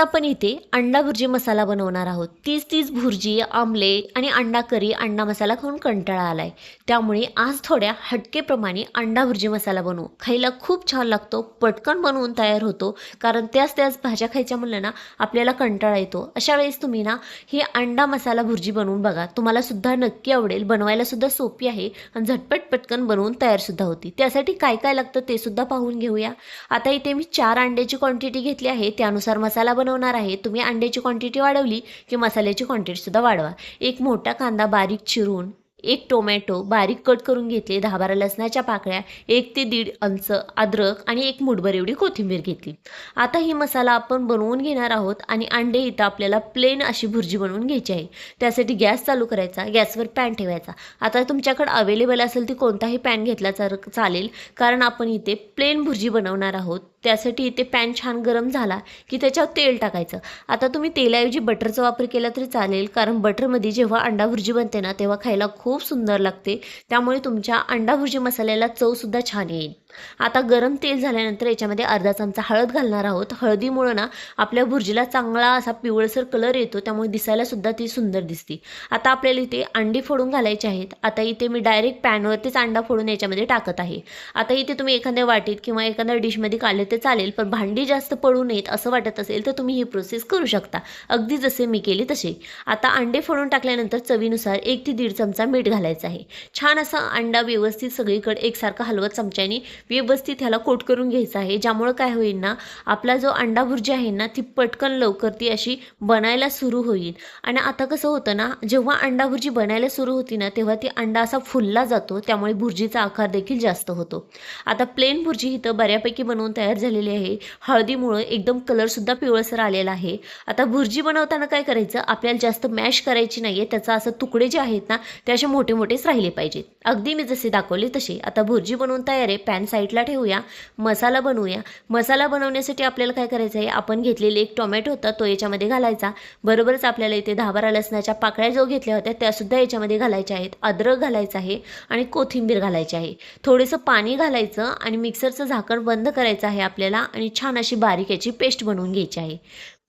आपण इथे अंडा भुर्जी मसाला बनवणार आहोत. तीच तीच भुर्जी आमलेट आणि अंडा करी अंडा मसाला खाऊन कंटाळा आला आहे त्यामुळे आज थोड्या हटकेप्रमाणे अंडा भुर्जी मसाला बनवू. खायला खूप छान लागतो पटकन बनवून तयार होतो कारण त्याच त्याच भाज्या खायच्या म्हणलं ना आपल्याला कंटाळा येतो. अशा वेळेस तुम्ही ना ही अंडा मसाला भुर्जी बनवून बघा. तुम्हाला सुद्धा नक्की आवडेल. बनवायला सुद्धा सोपी आहे आणि झटपट पटकन बनवून तयारसुद्धा होती. त्यासाठी काय काय लागतं ते सुद्धा पाहून घेऊया. आता इथे मी चार अंड्याची क्वांटिटी घेतली आहे. त्यानुसार मसाला बनवणार आहे तुम्ही अंड्याची क्वांटिटी वाढवली की मसाल्याची क्वांटिटीसुद्धा वाढवा. एक मोठा कांदा बारीक चिरून एक टोमॅटो बारीक कट करून घेतले दहा बारा लसणाच्या पाकळ्या एक ते दीड अंच अद्रक आणि एक मुठभर एवढी कोथिंबीर घेतली. आता ही मसाला आपण बनवून घेणार आहोत आणि अंडे इथं आपल्याला प्लेन अशी भुर्जी बनवून घ्यायची आहे. त्यासाठी गॅस चालू करायचा गॅसवर पॅन ठेवायचा. आता तुमच्याकडे अवेलेबल असेल ती कोणताही पॅन घेतला तर चालेल कारण आपण इथे प्लेन भुर्जी बनवणार आहोत. त्यासाठी इथे पॅन छान गरम झाला की त्याच्यावर तेल टाकायचं. आता तुम्ही तेलाऐवजी बटरचा वापर केला तरी चालेल कारण बटरमध्ये जेव्हा अंडा भुर्जी बनते ना तेव्हा खायला खूप सुंदर लागते. त्यामुळे तुमच्या अंडा भुर्जी मसाल्याला चवसुद्धा छान येईल. आता गरम तेल झाल्यानंतर याच्यामध्ये अर्धा चमचा हळद घालणार आहोत. हळदीमुळं ना आपल्या भुर्जीला चांगला असा पिवळसर कलर येतो त्यामुळे दिसायला सुद्धा ती सुंदर दिसते. आता आपल्याला इथे अंडी फोडून घालायचे आहेत. आता इथे मी डायरेक्ट पॅनवरतीच अंडा फोडून याच्यामध्ये टाकत आहे. आता इथे तुम्ही एखाद्या वाटीत किंवा एखाद्या डिशमध्ये काढले तर चालेल पण भांडी जास्त पडू नयेत असं वाटत असेल तर तुम्ही ही प्रोसेस करू शकता. अगदी जसे मी केली तसे. आता अंडे फोडून टाकल्यानंतर चवीनुसार एक ते दीड चमचा मीठ घालायचं आहे. छान असा अंडा व्यवस्थित सगळीकडे एकसारखा हलवत चमच्याने व्यवस्थित ह्याला कोट करून घ्यायचं आहे. ज्यामुळं काय होईल ना आपला जो अंडा भुर्जी आहे ना ती पटकन लवकर ती अशी बनायला सुरू होईल. आणि आता कसं होतं ना जेव्हा अंडा भुर्जी बनायला सुरू होती ना तेव्हा ती अंडा असा फुलला जातो त्यामुळे भुर्जीचा आकार देखील जास्त होतो. आता प्लेन भुर्जी इथं बऱ्यापैकी बनवून तयार झालेली आहे. हळदीमुळं एकदम कलरसुद्धा पिवळसर आलेला आहे. आता भुर्जी बनवताना काय करायचं आपल्याला जास्त मॅश करायची नाही आहे त्याचा असं तुकडे जे आहेत ना ते असे मोठे मोठेच राहिले पाहिजेत. अगदी मी जसे दाखवले तसे. आता भुर्जी बनवून तयार आहे पॅन साईडला ठेवूया मसाला बनवूया. मसाला बनवण्यासाठी आपल्याला काय करायचं आहे? आपण घेतलेले एक टोमॅटो होता तो याच्यामध्ये घालायचा. बरोबरच आपल्याला इथे दहा बारा लसणाच्या पाकळ्या जो घेतल्या होत्या त्यासुद्धा याच्यामध्ये घालायच्या आहेत. अद्रक घालायचं आहे आणि कोथिंबीर घालायची आहे. थोडंसं पाणी घालायचं आणि मिक्सरचं झाकण बंद करायचं आहे आपल्याला आणि छान अशी बारीक याची पेस्ट बनवून घ्यायची आहे.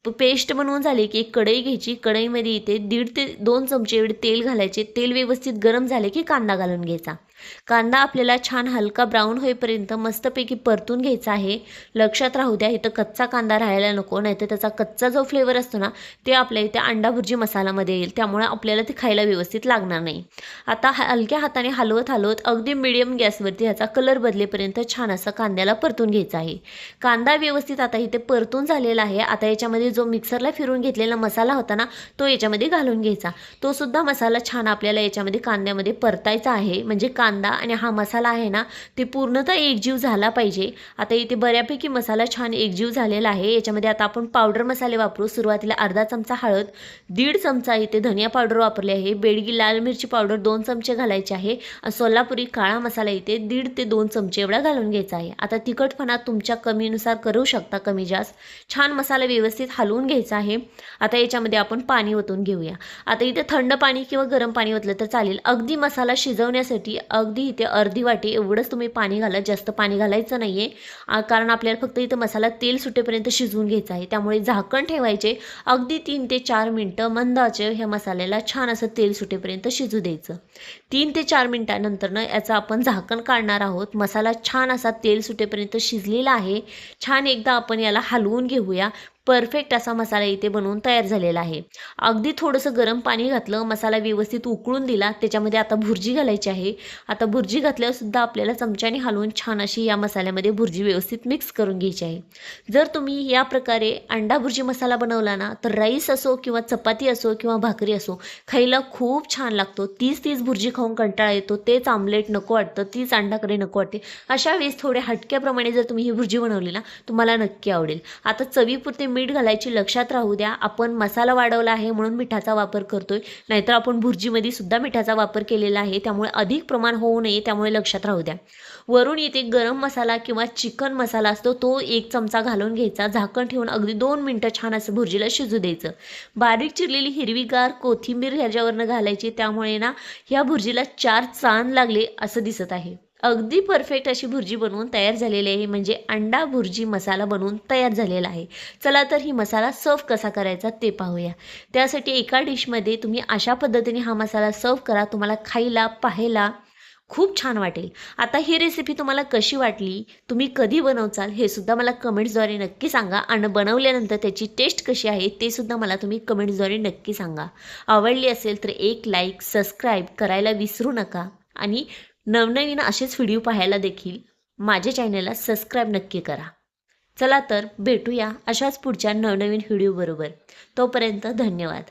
पेस्ट बनवून झाली की एक कढई घ्यायची. कढईमध्ये इथे दीड ते दोन चमचे एवढे तेल घालायचे. तेल व्यवस्थित गरम झाले की कांदा घालून घ्यायचा. कांदा आपल्याला छान हलका ब्राऊन होईपर्यंत मस्तपैकी परतून घ्यायचा आहे. लक्षात राहू द्या इथं कच्चा कांदा राहायला नको नाही तर त्याचा कच्चा जो फ्लेवर असतो ना ते आपल्या इथे अंडा भुर्जी मसालामध्ये येईल. त्यामुळे आपल्याला ते खायला व्यवस्थित लागणार नाही. आता हलक्या हाताने हलवत हलवत अगदी मिडियम गॅसवरती ह्याचा कलर बदलेपर्यंत छान असं कांद्याला परतून घ्यायचा आहे. कांदा व्यवस्थित आता इथे परतून झालेला आहे. आता याच्यामध्ये जो मिक्सरला फिरून घेतलेला मसाला होता ना तो याच्यामध्ये घालून घ्यायचा. तो सुद्धा मसाला छान आपल्याला याच्यामध्ये कांद्यामध्ये परतायचा आहे. म्हणजे कांदा आणि हा मसाला आहे ना ते पूर्णतः एकजीव झाला पाहिजे. आता इथे बऱ्यापैकी मसाला छान एकजीव झालेला आहे. याच्यामध्ये आता आपण पावडर मसाले वापरू. सुरुवातीला अर्धा चमचा हळद दीड चमचा इथे धनिया पावडर वापरले आहे. बेडगी लाल मिरची पावडर दोन चमचे घालायचे आहे. सोलापुरी काळा मसाला इथे दीड ते दोन चमचे एवढा घालून घ्यायचा आहे. आता तिखटपणा तुमच्या कमीनुसार करू शकता कमी जास्त. छान मसाला व्यवस्थित हलवून घ्यायचं आहे. आता याच्यामध्ये आपण पाणी ओतून घेऊया. आता इथे थंड पाणी किंवा गरम पाणी ओतलं तर चालेल. अगदी मसाला शिजवण्यासाठी अगदी इथे अर्धी वाटी एवढंच तुम्ही पाणी घाला. जास्त पाणी घालायचं नाही आहे कारण आपल्याला फक्त इथं मसाला तेल सुटेपर्यंत शिजवून घ्यायचा आहे. त्यामुळे झाकण ठेवायचे. अगदी तीन ते चार मिनटं मंदाचे ह्या मसाल्याला छान असं तेल सुटेपर्यंत शिजू द्यायचं. तीन ते चार मिनटानंतरनं याचं आपण झाकण काढणार आहोत. मसाला छान असा तेल सुटेपर्यंत शिजलेला आहे. छान एकदा आपण याला हलवून घेऊया. परफेक्ट असा मसाला इथे बनवून तयार झालेला आहे. अगदी थोडंसं गरम पाणी घातलं मसाला व्यवस्थित उकळून दिला त्याच्यामध्ये आता भुर्जी घालायची आहे. आता भुर्जी घातल्यावरसुद्धा आपल्याला चमच्याने हलवून छान अशी या मसाल्यामध्ये भुर्जी व्यवस्थित मिक्स करून घ्यायची आहे. जर तुम्ही या प्रकारे अंडा भुर्जी मसाला बनवला ना तर राईस असो किंवा चपाती असो किंवा भाकरी असो खायला खूप छान लागतो. तीच तीच भुर्जी खाऊन कंटाळा येतो. तेच आमलेट नको वाटतं तीच अंडाकडे नको वाटते. अशा वेळेस थोड्या हटक्याप्रमाणे जर तुम्ही ही भुर्जी बनवली ना तुम्हाला नक्की आवडेल. आता चवीपुरते मीठ घालायची लक्षात राहू द्या. आपण मसाला वाढवला आहे म्हणून मिठाचा वापर करतोय. नाहीतर आपण भुर्जीमध्ये सुद्धा मिठाचा वापर केलेला आहे. त्यामुळे अधिक प्रमाण होऊ नये त्यामुळे लक्षात राहू द्या. वरून इथे गरम मसाला किंवा चिकन मसाला असतो तो एक चमचा घालून घ्यायचा. झाकण ठेवून अगदी दोन मिनटं छान असं भुर्जीला शिजू द्यायचं. बारीक चिरलेली हिरवीगार कोथिंबीर ह्याच्यावरनं घालायची. त्यामुळे ना ह्या भुर्जीला चार चांद लागले असं दिसत आहे. अगदी परफेक्ट अशी भुर्जी बनवून तयार झालेली आहे. म्हणजे अंडा भुर्जी मसाला बनवून तयार झालेला आहे. चला तर ही मसाला सर्व कसा करायचा ते पाहूया. त्यासाठी एका डिशमध्ये तुम्ही अशा पद्धतीने हा मसाला सर्व करा. तुम्हाला खायला पाहायला खूप छान वाटेल. आता ही रेसिपी तुम्हाला कशी वाटली तुम्ही कधी बनवचाल हे सुद्धा मला कमेंट्सद्वारे नक्की सांगा. आणि बनवल्यानंतर त्याची टेस्ट कशी आहे ते सुद्धा मला तुम्ही कमेंट्सद्वारे नक्की सांगा. आवडली असेल तर एक लाईक सबस्क्राईब करायला विसरू नका. आणि नवनवीन असेच व्हिडिओ पाहायला देखील माझ्या चॅनलला सबस्क्राईब नक्की करा. चला तर भेटूया अशाच पुढच्या नवनवीन व्हिडिओबरोबर तोपर्यंत धन्यवाद.